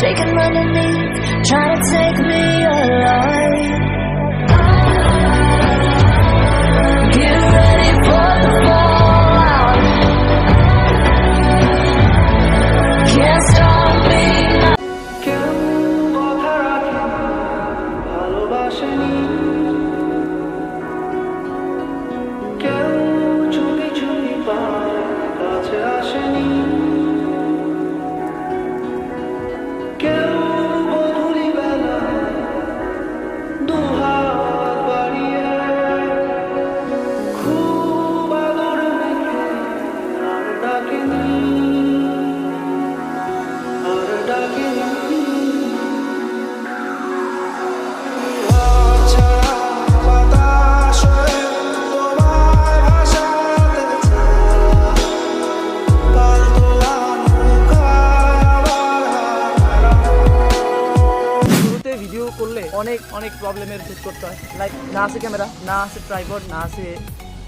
shaking underneath, trying to take me alive. Get ready for অনেক অনেক প্রবলেমের face করতে হয়। লাইক না আছে ক্যামেরা না আছে ট্রাইপড না আছে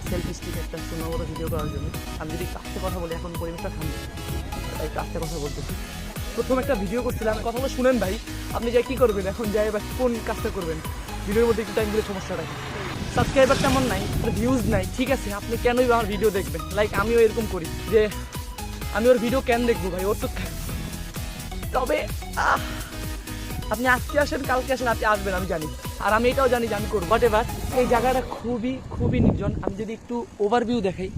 সেলফি স্টিক একটা সুন্দর মতো ভিডিও করার জন্য। আমি যদি কাছে কথা বলি, এখন পরিবেশটা ঠান্ডা। তাই কাছে কথা বলতেছি। প্রথম একটা ভিডিও করছিলাম কথাগুলো শুনেন ভাই, আপনি যাই কী করবেন, এখন যাই এবার কোন কাজটা করবেন ভিডিওর মধ্যে একটু টাইম দিলে সমস্যা রাখে সাবস্ক্রাইবার তেমন নাই ভিউজ নাই, ঠিক আছে, আপনি কেনই আমার ভিডিও দেখবেন? লাইক আমিও এরকম করি, যে আমি ওর ভিডিও কেন দেখব ভাই? ওর তো তবে, আহ আপনি আজকে আসেন, কালকে আসেন, আপনি আসবেন, আমি জানি। আর আমি এটাও জানি যে আমি করব। বাট এবার এই জায়গাটা খুবই খুবই নির্জন। আমি যদি একটু ওভারভিউ দেখাই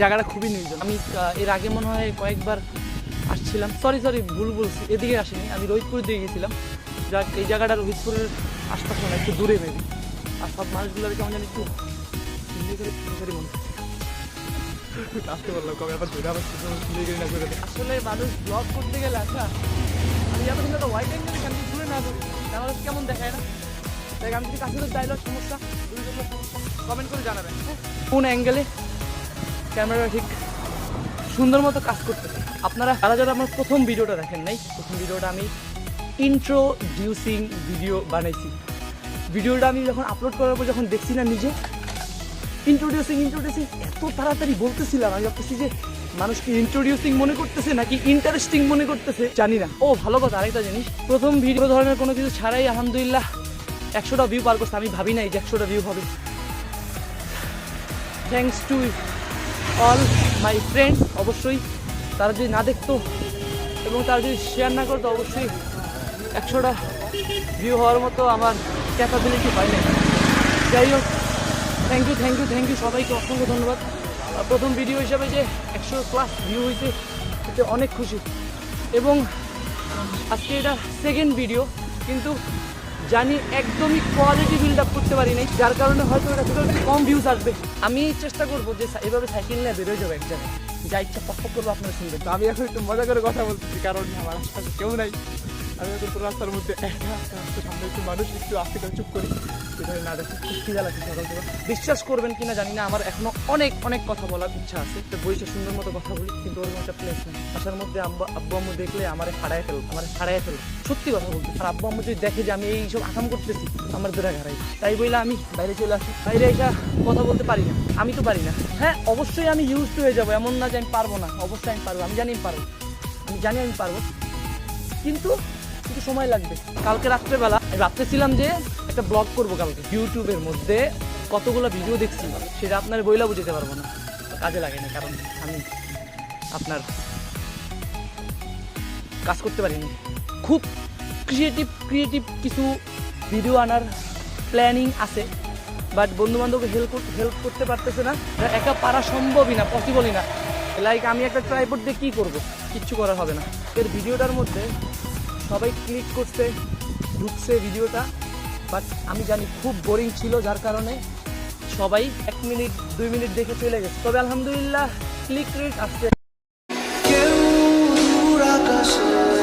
জায়গাটা খুবই নির্জন। আমি এর আগে মনে হয় কয়েকবার আসছিলাম। সরি সরি ভুল বলছি। এদিকে আসিনি। আমি রোহিতপুরের দিকে গেছিলাম। যাক এই জায়গাটা রোহিতপুরের আশপাশে না একটু দূরে মেবি আর সব মানুষগুলোর কেমন জানি একটু মনে আসতে পারলাম কবে আবার না করে আসলে মানুষ ব্লগ করতে গেলে আচ্ছা আমি হোয়াইট অ্যাঙ্গেল ঘুরে না তাহলে কেমন দেখায় না? দেখ আমি যদি কাছে ডায়লগ সমস্যা কমেন্ট করে জানাবেন হ্যাঁ? কোন অ্যাঙ্গেলে ক্যামেরা ঠিক সুন্দর মতো কাজ করতেছে। আপনারা, যারা যারা আমার প্রথম ভিডিওটা দেখেন নাই, প্রথম ভিডিওটা আমি ইন্ট্রোডিউসিং ভিডিও বানাইছি। ভিডিওটা আমি যখন আপলোড করার পর যখন দেখছি না নিজে ইন্ট্রোডিউসিং ইন্ট্রোডিউসিং এত তাড়াতাড়ি বলতেছিলাম, আমি ভাবতেছি যে মানুষকে ইন্ট্রোডিউসিং মনে করতেছে নাকি ইন্টারেস্টিং মনে করতেছে, জানি না। ও, ভালো কথা, আরেকটা জিনিস, প্রথম ভিডিও ধরনের কোনো কিছু ছাড়াই আলহামদুলিল্লাহ একশোটা ভিউ পার করছে, আমি ভাবি নাই যে একশোটা ভিউ হবে। Thanks to all my friend অবশ্যই। তারা যদি না দেখতো এবং তারা যদি শেয়ার না করতো, অবশ্যই একশোটা ভিউ হওয়ার মতো আমার ক্যাপাবিলিটি হয় না যাই হোক thank you thank you thank you সবাইকে অসংখ্য ধন্যবাদ। প্রথম ভিডিও হিসাবে যে একশো প্লাস ভিউ হয়েছে, এতে অনেক খুশি। এবং আজকে এটা সেকেন্ড ভিডিও কিন্তু জানি একদমই কোয়ালিটি বিল্ড আপ করতে পারি নাই যার কারণে হয়তো এটা থেকে একটু কম ভিউজ আসবে। আমি চেষ্টা করব যে এভাবে সাইকেল নিয়ে বেরোয় যাব এক জায়গায় যা ইচ্ছা পক্ষ করব আপনারা শুনবেন। তো আমি এখন একটু মজা করে কথা বলতেছি কারণ আমার আশপাশে কেউ নাই। আমি এখন রাস্তার মধ্যে সামনে একটু মানুষ, একটু চুপ করি। সেটাই না সকাল বিশ্বাস করবেন কিনা জানি না, আমার এখনও অনেক অনেক কথা বলার ইচ্ছা আছে। তো বইসে সুন্দর মতো কথা বলি, কিন্তু ওরকম একটা প্লেস নেই। আসার মধ্যে আব্বা, আব্বু আম্মু দেখলে আমার ফাড়ায় ফেলব আমার ফাড়ায় ফেলব সত্যি কথা বলতে, আর আব্বু আম্মু যদি দেখে যে আমি এইসব আকাম করতেছি, আমার দূরে ঘাড়াই তাই বইলে আমি বাইরে চলে আসি। বাইরে এসে কথা বলতে পারি না। আমি তো পারি না। হ্যাঁ অবশ্যই আমি ইউজ হয়ে যাব, এমন না যে আমি পারব না। অবশ্যই আমি পারব, আমি জানি আমি পারব। আমি জানি আমি পারব। কিন্তু কিন্তু সময় লাগবে। কালকে রাত্রেবেলা আমি ভাবতেছিলাম যে একটা ব্লগ করব কালকে, ইউটিউবের মধ্যে কতগুলো ভিডিও দেখছি। সেটা আপনার বইলা বুঝতে পারব না। কাজে লাগে না, কারণ আমি আপনার কাজ করতে পারিনি। খুব ক্রিয়েটিভ ক্রিয়েটিভ কিছু ভিডিও আনার প্ল্যানিং আছে বাট বন্ধু বান্ধবকে হেল্প হেল্প করতে পারতেছে না। একা পারা সম্ভবই না পসিবলই না। লাইক আমি একটা ট্রাইপড দিয়ে কী করব? কিচ্ছু করা হবে না। এর ভিডিওটার মধ্যে সবাই ক্লিক করছে, ঢুকছে ভিডিওটা বাট আমি জানি খুব বোরিং ছিল, যার কারণে সবাই এক মিনিট দুই মিনিট দেখে চলে গেছে। তবে আলহামদুলিল্লাহ ক্লিক রেট আসছে। কেউ আকাশে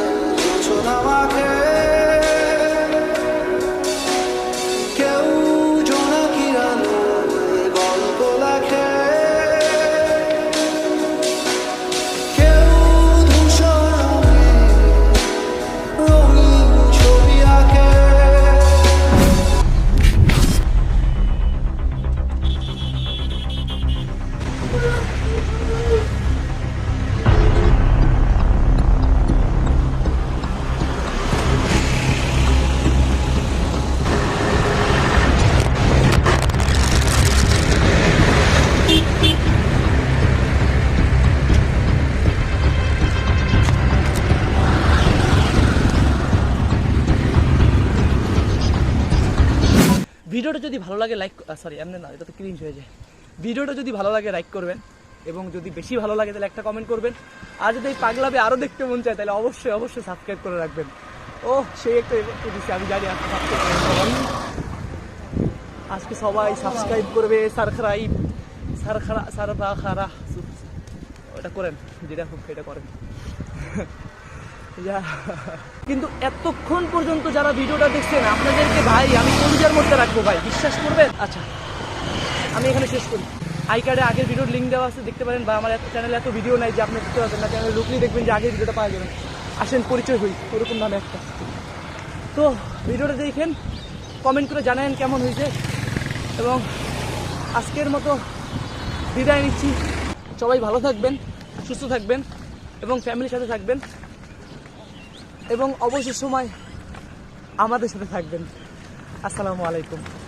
ভিডিওটা যদি ভালো লাগে লাইক সরি এমনি না এটা তো ক্রিঞ্জ হয়ে যায়। ভিডিওটা যদি ভালো লাগে লাইক করবেন, এবং যদি বেশি ভালো লাগে, তাহলে একটা কমেন্ট করবেন। আর যদি এই পাগলাবে আরও দেখতে মন চায়, তাহলে অবশ্যই অবশ্যই সাবস্ক্রাইব করে রাখবেন। ও সেই একটা effect দিচ্ছে আমি জানি আজকে আজকে সবাই সাবস্ক্রাইব করবে, সারখারাইব, সারখারা সারবা খারা ওটা করেন, যেটা হোক এটা করেন। কিন্তু এতক্ষণ পর্যন্ত যারা ভিডিওটা দেখছেন, আপনাদেরকে ভাই, আমি কলিজার মধ্যে রাখব ভাই, বিশ্বাস করবেন? আচ্ছা আমি এখানে শেষ করি। আই কার্ডে আগের ভিডিওর লিঙ্ক দেওয়া আছে, দেখতে পারেন, বা আমার এত চ্যানেলে এত ভিডিও নাই যে আপনি দেখতে পাবেন না চ্যানেলে ঢুকলেই দেখবেন যে আগের ভিডিওটা পাওয়া যাবেন আসেন, পরিচয় হই ওরকম নামে একটা। তো, ভিডিওটা দেখেন কমেন্ট করে জানাবেন কেমন হয়েছে। এবং আজকের মতো বিদায় নিচ্ছি। সবাই ভালো থাকবেন, সুস্থ থাকবেন, এবং ফ্যামিলির সাথে থাকবেন। এবং অবসর সময় আমাদের সাথে থাকবেন। আসসালামু আলাইকুম।